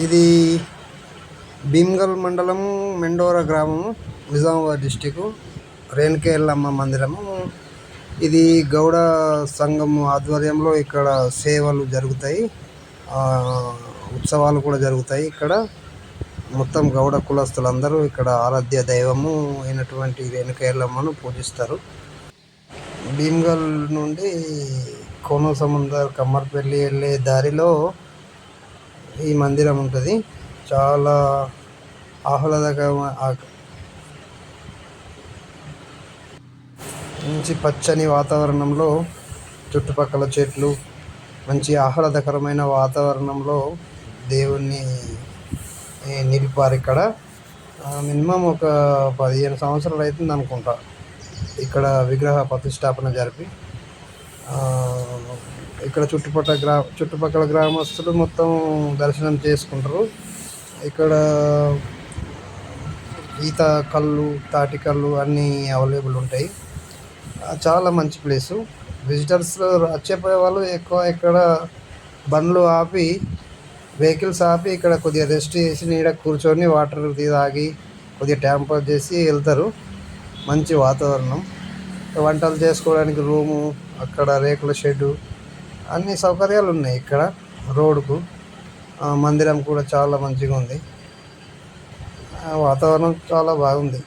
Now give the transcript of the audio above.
ఇది భీమ్గల్ మండలం మెండోరా గ్రామము నిజామాబాద్ డిస్టిక్ రేణుకేళ్ళమ్మ మందిరము. ఇది గౌడ సంఘం ఆధ్వర్యంలో ఇక్కడ సేవలు జరుగుతాయి. ఉత్సవాలు కూడా జరుగుతాయి ఇక్కడ. మొత్తం గౌడ కులస్తులందరూ ఇక్కడ ఆరాధ్య దైవము అయినటువంటి రేణుకేళ్ళమ్మను పూజిస్తారు. భీమ్గల్ నుండి కోనసముందర్ కమ్మర్పల్లి వెళ్ళే దారిలో ఈ మందిరం ఉంటుంది. చాలా ఆహ్లాదకరమైన మంచి పచ్చని వాతావరణంలో చుట్టుపక్కల చెట్లు మంచి ఆహ్లాదకరమైన వాతావరణంలో దేవుణ్ణి నిలిపారు ఇక్కడ. మినిమం ఒక పదిహేను సంవత్సరాలు అవుతుంది అనుకుంటా ఇక్కడ విగ్రహ ప్రతిష్టాపన జరిపి. ఇక్కడ చుట్టుపక్కల గ్రా చుట్టుపక్కల గ్రామస్తులు మొత్తం దర్శనం చేసుకుంటారు. ఇక్కడ ఈత కళ్ళు తాటి కళ్ళు అన్నీ అవైలబుల్ ఉంటాయి. చాలా మంచి ప్లేసు. విజిటర్స్ వచ్చేపోయే వాళ్ళు ఎక్కువ ఇక్కడ బండ్లు ఆపి వెహికల్స్ ఆపి ఇక్కడ కొద్దిగా రెస్ట్ చేసి నీడ కూర్చొని వాటర్ తాగి కొద్దిగా ట్యాంపర్ చేసి వెళ్తారు. మంచి వాతావరణం. వంటలు చేసుకోవడానికి రూము అక్కడ రేకుల షెడ్డు అన్ని సౌకర్యాలు ఉన్నాయి ఇక్కడ రోడ్కు మందిరం కూడా చాలా మంచిగా ఉంది. వాతావరణం చాలా బాగుంది.